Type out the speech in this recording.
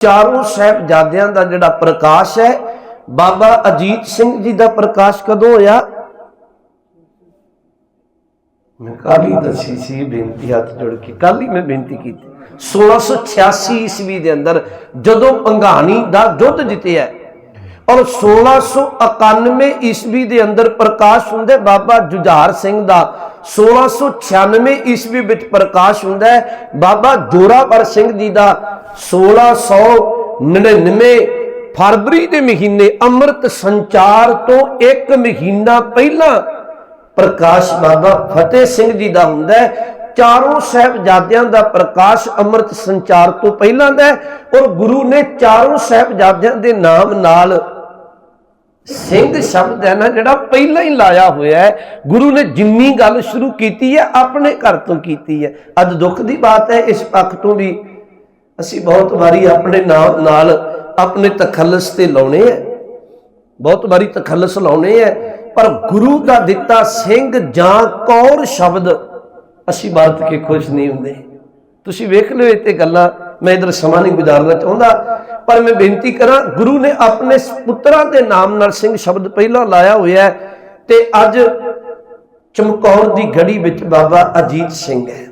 ਚਾਰੋਂ ਸਾਹਿਬਜ਼ਾਦਿਆਂ ਦਾ ਜਿਹੜਾ ਪ੍ਰਕਾਸ਼ ਹੈ, ਬਾਬਾ ਅਜੀਤ ਸਿੰਘ ਜੀ ਦਾ ਪ੍ਰਕਾਸ਼ ਕਦੋਂ ਹੋਇਆ? ਮੈਂ ਕੱਲ ਹੀ ਦੱਸੀ ਸੀ, ਬੇਨਤੀ ਹੱਥ ਜੋੜ ਕੇ ਕੱਲ ਹੀ ਮੈਂ ਬੇਨਤੀ ਕੀਤੀ। 1686 ਈਸਵੀ ਦੇ ਅੰਦਰ ਜਦੋਂ ਅੰਗਾਣੀ ਦਾ ਯੁੱਧ ਜਿੱਤਿਆ ਔਰ 1691 ਈਸਵੀ ਦੇ ਅੰਦਰ ਪ੍ਰਕਾਸ਼ ਹੁੰਦੇ ਬਾਬਾ ਜੁਝਾਰ ਸਿੰਘ ਦਾ 1696 ਈਸਵੀ ਵਿੱਚ ਪ੍ਰਕਾਸ਼ ਹੁੰਦਾ ਹੈ। ਬਾਬਾ ਜੋਰਾਵਰ ਸਿੰਘ ਜੀ ਦਾ 1699 ਫਰਵਰੀ ਦੇ ਮਹੀਨੇ ਅੰਮ੍ਰਿਤ ਸੰਚਾਰ ਤੋਂ ਇੱਕ ਮਹੀਨਾ ਪਹਿਲਾਂ ਪ੍ਰਕਾਸ਼ ਬਾਬਾ ਫਤਿਹ ਸਿੰਘ ਜੀ ਦਾ ਹੁੰਦਾ ਹੈ। ਚਾਰੋਂ ਸਾਹਿਬਜ਼ਾਦਿਆਂ ਦਾ ਪ੍ਰਕਾਸ਼ ਅੰਮ੍ਰਿਤ ਸੰਚਾਰ ਤੋਂ ਪਹਿਲਾਂ ਦਾ ਔਰ ਗੁਰੂ ਨੇ ਚਾਰੋਂ ਸਾਹਿਬਜ਼ਾਦਿਆਂ ਦੇ ਨਾਮ ਨਾਲ ਸਿੰਘ ਸ਼ਬਦ ਹੈ ਨਾ, ਜਿਹੜਾ ਪਹਿਲਾਂ ਹੀ ਲਾਇਆ ਹੋਇਆ ਹੈ। ਗੁਰੂ ਨੇ ਜਿੰਨੀ ਗੱਲ ਸ਼ੁਰੂ ਕੀਤੀ ਹੈ, ਆਪਣੇ ਘਰ ਤੋਂ ਕੀਤੀ ਹੈ। ਅੱਜ ਦੁੱਖ ਦੀ ਬਾਤ ਹੈ, ਇਸ ਪੱਖ ਤੋਂ ਵੀ ਅਸੀਂ ਬਹੁਤ ਵਾਰੀ ਆਪਣੇ ਨਾਮ ਨਾਲ ਆਪਣੇ ਤਖੱਲਸ ਤੇ ਲਾਉਣੇ ਆ ਬਹੁਤ ਵਾਰੀ ਤਖੱਲਸ ਲਾਉਣੇ ਆ ਪਰ ਗੁਰੂ ਦਾ ਦਿੱਤਾ ਸਿੰਘ ਜਾਂ ਕੌਰ ਸ਼ਬਦ, ਅਸੀਂ ਵਰਤ ਕੇ ਖੁਸ਼ ਨਹੀਂ ਹੁੰਦੇ। ਤੁਸੀਂ ਵੇਖ ਲਿਓ ਇਹ ਤੇ ਗੱਲਾਂ, ਮੈਂ ਇਧਰ ਸਮਾਂ ਨਹੀਂ ਗੁਜ਼ਾਰਨਾ ਚਾਹੁੰਦਾ, ਪਰ ਮੈਂ ਬੇਨਤੀ ਕਰਾਂ, ਗੁਰੂ ਨੇ ਆਪਣੇ ਪੁੱਤਰਾਂ ਦੇ ਨਾਮ ਨਾਲ ਸਿੰਘ ਸ਼ਬਦ ਪਹਿਲਾਂ ਲਾਇਆ ਹੋਇਆ ਹੈ ਤੇ ਅੱਜ ਚਮਕੌਰ ਦੀ ਗੜੀ ਵਿੱਚ ਬਾਬਾ ਅਜੀਤ ਸਿੰਘ ਹੈ।